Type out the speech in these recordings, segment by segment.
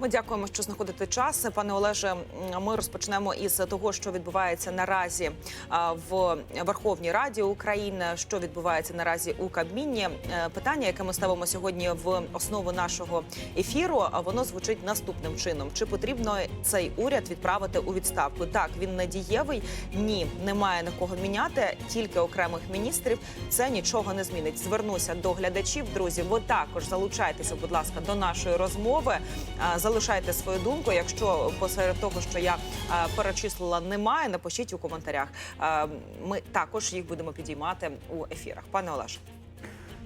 Ми дякуємо, що знаходите час. Пане Олеже, ми розпочнемо із того, що відбувається наразі в Верховній Раді України, що відбувається наразі у Кабміні. Е, Питання, яке ми ставимо сьогодні в основу нашого ефіру, воно звучить наступним чином: чи потрібно цей уряд відправити у відставку? Так, він не дієвий. Ні, немає на кого міняти, тільки окремих міністрів. Це нічого не змінить. Звернуся до глядачів. Друзі, ви також залучайтеся, будь ласка, до нашої розмови. Залишайте свою думку. Якщо посеред того, що я перечислила, немає, напишіть у коментарях. Ми також їх будемо підіймати у ефірах. Пане Олеж.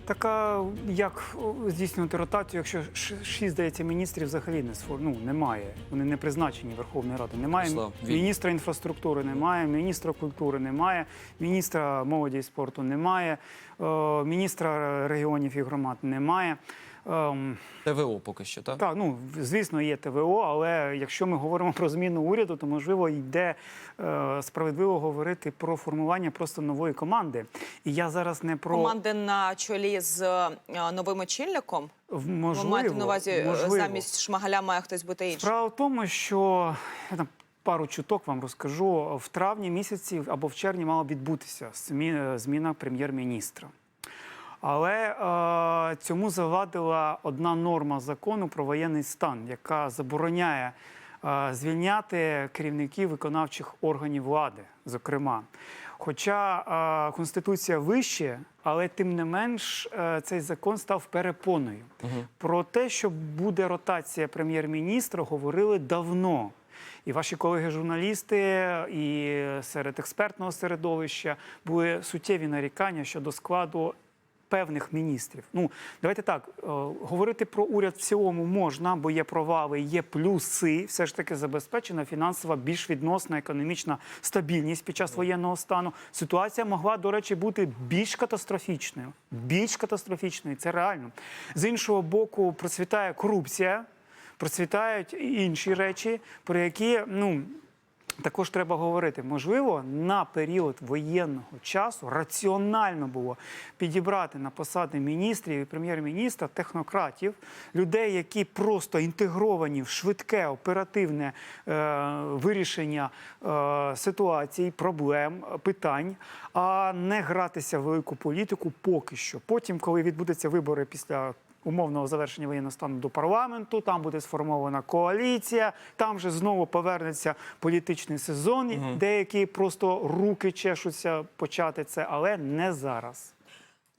Така як здійснювати ротацію, якщо шість здається міністрів взагалі не сфор... ну, немає. Вони не призначені Верховною Радою. Немає Слав, міністра інфраструктури, немає міністра культури, немає міністра молоді і спорту, немає е, міністра регіонів і громад, немає. Ем, ТВО поки що, так? так, ну звісно, є ТВО, але якщо ми говоримо про зміну уряду, то можливо йде е, справедливо говорити про формування просто нової команди. І я зараз не про Команди на чолі з е, новим очільником. в- Ви маєте на увазі е, можливо. замість шмагаля має хтось бути інший. Справа в тому, що там пару чуток вам розкажу. В травні місяці або в червні мала відбутися зміна прем'єр-міністра. Але е, цьому завадила одна норма закону про воєнний стан, яка забороняє е, звільняти керівників виконавчих органів влади, зокрема. Хоча е, конституція вище, але тим не менш е, цей закон став перепоною. Про те, що буде ротація прем'єр-міністра, говорили давно. І ваші колеги-журналісти, і серед експертного середовища були суттєві нарікання щодо складу певних міністрів. Ну, давайте так, е, говорити про уряд в цілому можна, бо є провали, є плюси. Все ж таки забезпечена фінансова, більш відносна економічна стабільність під час воєнного стану. Ситуація могла, до речі, бути більш катастрофічною. Більш катастрофічною, це реально. З іншого боку, процвітає корупція, процвітають інші речі, про які, ну. Також треба говорити, можливо, на період воєнного часу раціонально було підібрати на посади міністрів і прем'єр-міністра технократів, людей, які просто інтегровані в швидке оперативне е, вирішення е, ситуацій, проблем, питань, а не гратися в велику політику поки що. Потім, коли відбудуться вибори після умовного завершення воєнного стану до парламенту, там буде сформована коаліція, там же знову повернеться політичний сезон. Деякі просто руки чешуться почати це, але не зараз.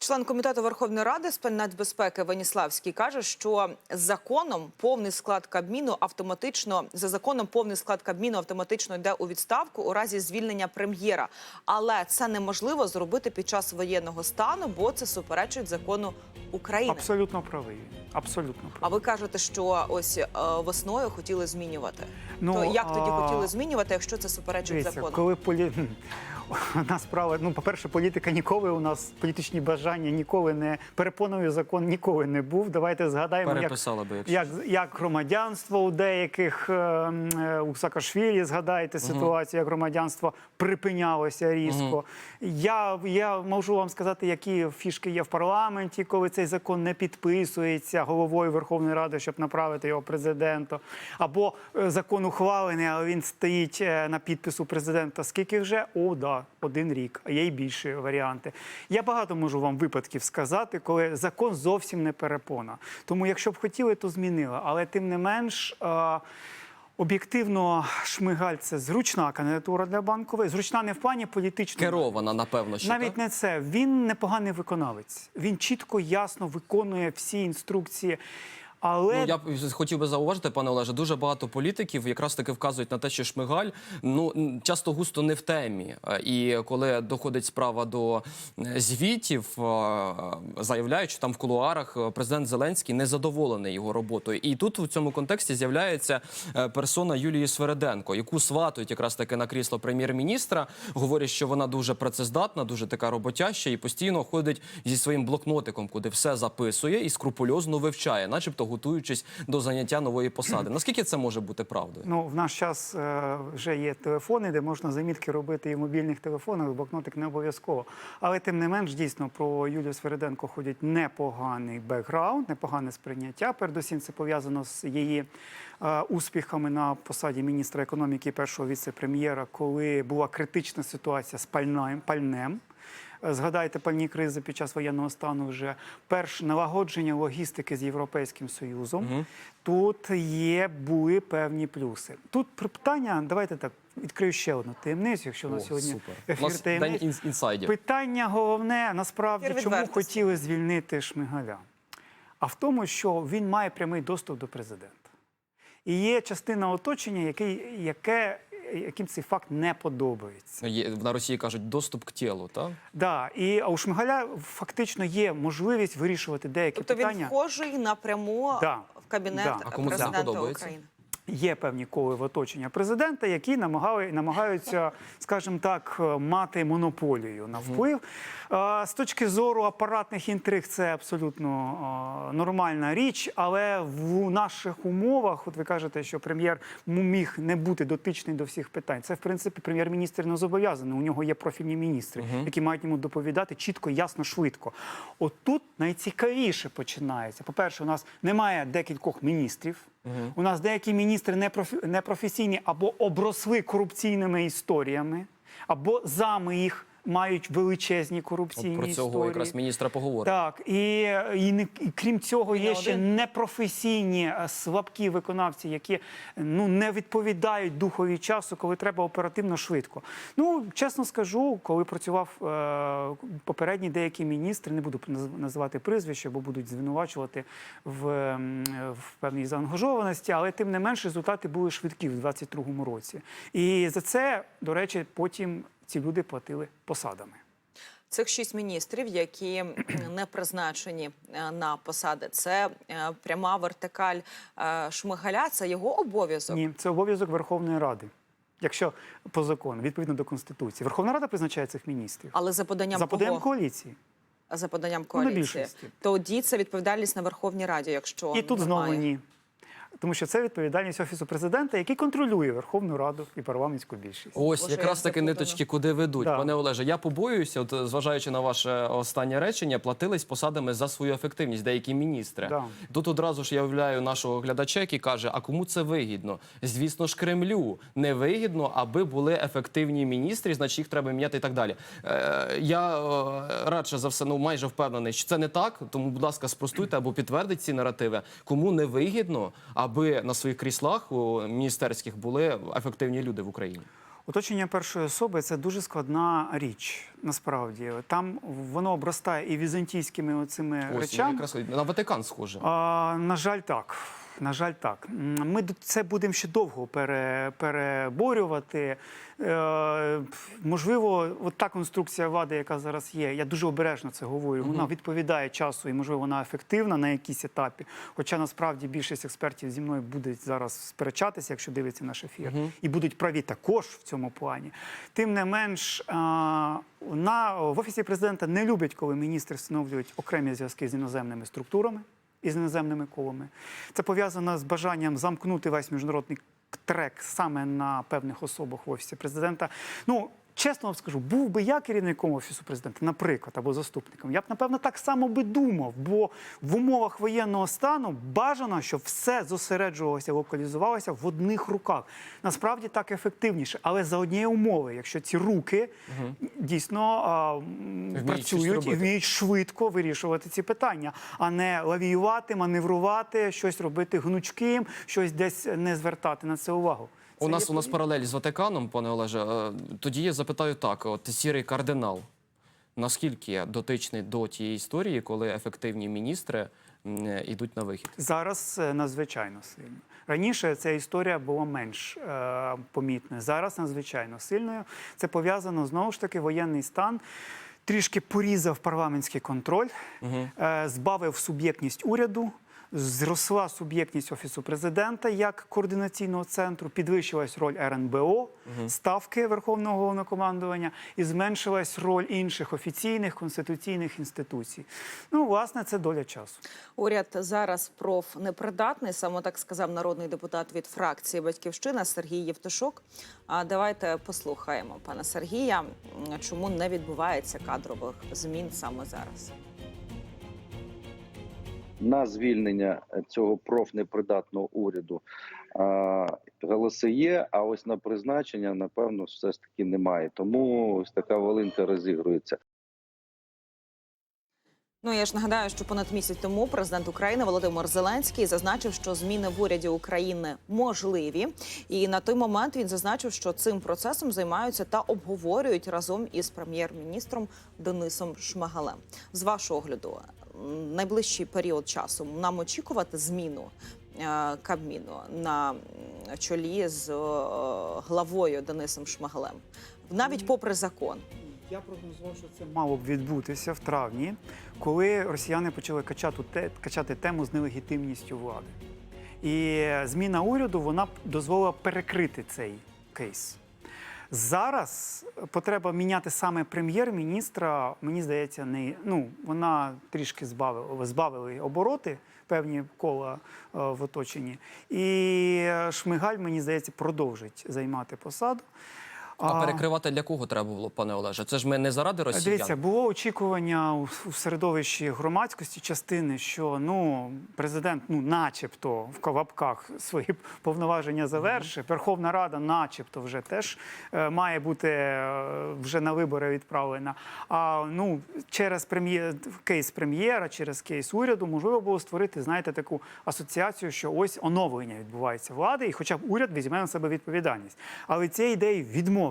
Член комітету Верховної Ради з питань нацбезпеки Веніславський каже, що законом повний склад Кабміну автоматично за законом повний склад Кабміну автоматично йде у відставку у разі звільнення прем'єра. Але це неможливо зробити під час воєнного стану, бо це суперечить закону України. Абсолютно правий. Абсолютно А ви кажете, що ось е, весною хотіли змінювати. Ну, То як тоді а, хотіли змінювати, якщо це суперечить Дивіться, закону? коли полі... Одна справа, ну, по-перше, політика ніколи у нас політичні бажання ніколи не перепоновий закон ніколи не був. Давайте згадаємо, як, Переписала би, якщо як, як громадянство у деяких е, е, у Саакашвілі, згадайте ситуацію, як громадянство припинялося різко. Я, я можу вам сказати, які фішки є в парламенті, коли цей закон не підписується головою Верховної Ради, щоб направити його президенту. Або е, закон ухвалений, але він стоїть е, на підпису президента. Скільки вже? О, да, один рік. А є й більші варіанти. Я багато можу вам випадків сказати, коли закон зовсім не перепона. Тому, якщо б хотіли, то змінили. Але тим не менш. Об'єктивно, Шмигаль це зручна кандидатура для банкової. Зручна не в плані політичної. керована, напевно, ще Навіть так? не це. Він непоганий виконавець. Він чітко, ясно виконує всі інструкції. Але Ну, я б хотів би зауважити, пане Олеже, дуже багато політиків якраз таки вказують на те, що Шмигаль ну часто густо не в темі. Е, І коли доходить справа до звітів, е, заявляють, що там в кулуарах е, президент Зеленський не задоволений його роботою. І тут в цьому контексті з'являється персона Юлії Свереденко, яку сватують якраз таки на крісло прем'єр-міністра. Говорять, що вона дуже працездатна, дуже така роботяща і постійно ходить зі своїм блокнотиком, куди все записує і скрупульозно вивчає, начебто готуючись до заняття нової посади. Наскільки це може бути правдою? Ну, в наш час е, вже є телефони, де можна замітки робити і в мобільних телефонах, блокнотик не обов'язково. Але тим не менш, дійсно, про Юлію Свериденко ходять непоганий бекграунд, непогане сприйняття. Передусім, це пов'язано з її е, успіхами на посаді міністра економіки першого віце-прем'єра, коли була критична ситуація з пальним, пальнем. Згадайте пальні кризи під час воєнного стану вже перш налагодження логістики з Європейським Союзом. Тут є були певні плюси. Тут при- питання, давайте так відкрию ще одну таємницю, якщо О, нас сьогодні супер. Ефір нас таємниць. Питання головне насправді, чому хотіли звільнити Шмигаля, а в тому, що він має прямий доступ до президента. І є частина оточення, який, яке, яким цей факт не подобається. Є на Росії кажуть доступ к тілу, так? Да, і а у Шмигаля фактично є можливість вирішувати деякі Тобто він питання. вхожий напряму Да. в кабінет Да. А кому це президента подобається? України. Є певні коли в оточення президента, які намагали, намагаються, скажімо так, е, мати монополію на вплив. Е, З точки зору апаратних інтриг, це абсолютно е, нормальна річ, але в наших умовах, от ви кажете, що прем'єр міг не бути дотичний до всіх питань. Це в принципі прем'єр-міністр не зобов'язаний. У нього є профільні міністри, які мають йому доповідати чітко, ясно, швидко. От тут найцікавіше починається. По-перше, у нас немає декількох міністрів. У нас деякі міністри непрофі- непрофесійні або обросли корупційними історіями, або зами їх мають величезні корупційні От про цього історії. якраз міністра поговоримо. Так, і, і, не- і крім цього, І не є ще один. непрофесійні е, слабкі виконавці, які ну не відповідають духові часу, коли треба оперативно швидко. Ну чесно скажу, коли працював е, попередні деякі міністри, не буду називати прізвища, бо будуть звинувачувати в, в певній заангажованості, але тим не менш результати були швидкі в 22-му році. І за це, до речі, потім ці люди платили посадами. Цих шість міністрів, які не призначені е, на посади, це е, пряма вертикаль е, Шмигаля. Це його обов'язок. Ні, це обов'язок Верховної Ради. Якщо по закону, відповідно до Конституції, Верховна Рада призначає цих міністрів Але за поданням за поданням кого? коаліції. за поданням Ну, коаліції. більшості. Тоді це відповідальність на Верховній Раді, якщо І тут знову ні. Тому що це відповідальність Офісу президента, який контролює Верховну Раду і парламентську більшість. Ось Боже, якраз таки запутано. ниточки, куди ведуть. Да. Пане Олеже, я побоююся, от зважаючи на ваше останнє речення, платились посадами за свою ефективність деякі міністри. Да. Тут одразу ж я уявляю нашого глядача, який каже: а кому це вигідно? Звісно ж, Кремлю не вигідно, аби були ефективні міністри, значить їх треба міняти і так далі. Е, я е, радше за все, ну майже впевнений, що це не так. Тому, будь ласка, спростуйте або підтвердіть ці наративи. Кому не вигідно, аби на своїх кріслах у міністерських були ефективні люди в Україні. Оточення першої особи це дуже складна річ. Насправді там воно обростає і візантійськими оцими Ось речами. якраз на Ватикан схоже. А, на жаль, так. На жаль, так. Ми це будемо ще довго переборювати. Е, можливо, от та конструкція влади, яка зараз є, я дуже обережно це говорю. Вона відповідає часу і, можливо, вона ефективна на якійсь етапі. Хоча насправді більшість експертів зі мною будуть зараз сперечатися, якщо дивиться наш ефір, і будуть праві також в цьому плані. Тим не менш, на в офісі президента не люблять, коли міністри встановлюють окремі зв'язки з іноземними структурами і з іноземними колами. Це пов'язано з бажанням замкнути весь міжнародний трек саме на певних особах в офісі президента. Ну. Чесно вам скажу, був би я керівником офісу президента, наприклад, або заступником, я б напевно так само би думав, бо в умовах воєнного стану бажано, щоб все зосереджувалося, локалізувалося в одних руках. Насправді так ефективніше, але за однієї умови, якщо ці руки дійсно а, Вміють працюють і вміють швидко вирішувати ці питання, а не лавіювати, маневрувати, щось робити гнучким, щось десь не звертати на це увагу. У нас є у нас паралель з Ватиканом, пане Олеже. Е, Тоді я запитаю так: от сірий кардинал, наскільки дотичний до тієї історії, коли ефективні міністри е, йдуть на вихід? Зараз е, надзвичайно сильно. Раніше ця історія була менш е, помітною. Зараз надзвичайно сильною. Це пов'язано знову ж таки воєнний стан. Трішки порізав парламентський контроль, е, збавив суб'єктність уряду. Зросла суб'єктність офісу президента як координаційного центру, підвищилась роль РНБО, ставки Верховного головнокомандування і зменшилась роль інших офіційних конституційних інституцій. Ну, власне, це доля часу. Уряд зараз профнепридатний, саме так сказав народний депутат від фракції Батьківщина Сергій Євтушок. А давайте послухаємо пана Сергія, чому не відбувається кадрових змін саме зараз. На звільнення цього профнепридатного уряду голоси є. А ось на призначення, напевно, все ж таки немає. Тому ось така волинка розігрується. Ну я ж нагадаю, що понад місяць тому президент України Володимир Зеленський зазначив, що зміни в уряді України можливі, і на той момент він зазначив, що цим процесом займаються та обговорюють разом із прем'єр-міністром Денисом Шмигалем. З вашого огляду, найближчий період часу нам очікувати зміну е, Кабміну на чолі з е, главою Денисом Шмигалем, навіть попри закон. Я прогнозував, що це мало б відбутися в травні, коли росіяни почали качати, качати тему з нелегітимністю влади. І зміна уряду вона б дозволила перекрити цей кейс. Зараз потреба міняти саме прем'єр-міністра, мені здається, не ну вона трішки збавила, збавили обороти певні кола е, в оточенні. І Шмигаль, мені здається, продовжить займати посаду. А перекривати для кого треба було, пане Олеже? Це ж ми не заради росіян. Дивіться, було очікування у, середовищі громадськості частини, що ну президент, ну, начебто, в кавапках свої повноваження завершив. Верховна Рада, начебто, вже теж е, має бути е, вже на вибори відправлена. А ну через прем'єр кейс прем'єра, через кейс уряду, можливо було створити, знаєте, таку асоціацію, що ось оновлення відбувається влади, і хоча б уряд візьме на себе відповідальність. Але цієї ідеї відмовилися.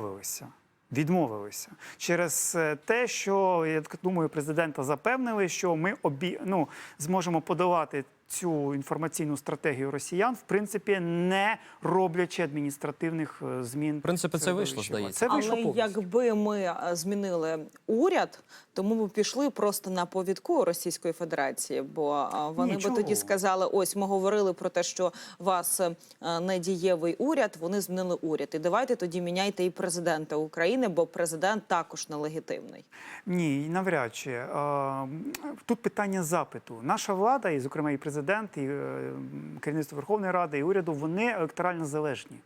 Відмовилися. Через е, те, що я думаю, президента запевнили, що ми обі... ну, зможемо подолати цю інформаційну стратегію росіян, в принципі, не роблячи адміністративних е, змін. В принципі, це вийшло, здається. Це вийшло Але повністю. якби ми е, змінили уряд, то ми б пішли просто на повідку Російської Федерації, бо е, вони Нічого. би тоді сказали: ось ми говорили про те, що вас е, недієвий уряд, вони змінили уряд. І давайте тоді міняйте і президента України, бо президент також нелегітимний. Ні, навряд чи. Е, Тут питання запиту. Наша влада, і, зокрема, і президент, і е, керівництво Верховної Ради, і уряду, вони електорально залежні.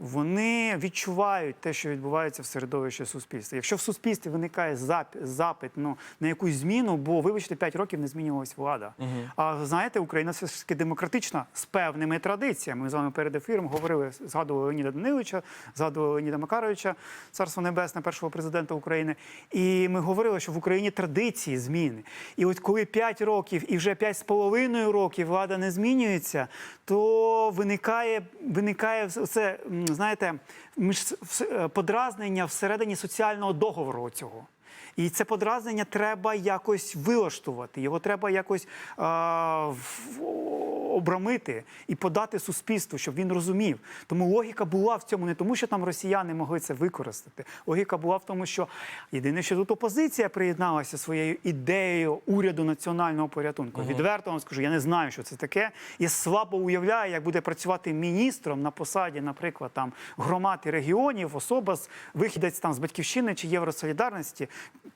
Вони відчувають те, що відбувається в середовищі суспільства. Якщо в суспільстві виникає зап- запит ну, на якусь зміну, бо вибачте, 5 років не змінювалась влада. А знаєте, Україна все ж таки демократична з певними традиціями. Ми з вами перед ефіром говорили, згадували Леоніда Даниловича, згадували Леоніда Макаровича, царство небесне, першого президента України. І ми говорили, що в Україні традиції зміни. І от коли 5 років і вже 5 з половиною років влада не змінюється, то виникає, виникає це, знаєте, між е, подразнення всередині соціального договору цього. І це подразнення треба якось вилаштувати, його треба якось е, обрамити і подати суспільству, щоб він розумів. Тому логіка була в цьому не тому, що там росіяни могли це використати. Логіка була в тому, що єдине, що тут опозиція приєдналася своєю ідеєю уряду національного порятунку. Відверто вам скажу, я не знаю, що це таке. І слабо уявляю, як буде працювати міністром на посаді, наприклад, там громад і регіонів, особа з вихідець там з батьківщини чи Євросолідарності.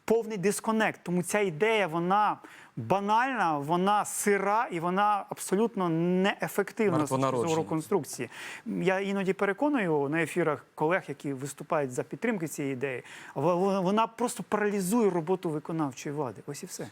Повний дисконект. Тому ця ідея вона банальна, вона сира і вона абсолютно неефективна з зору конструкції. Я іноді переконую на ефірах колег, які виступають за підтримки цієї ідеї. Вона просто паралізує роботу виконавчої влади. Ось і все.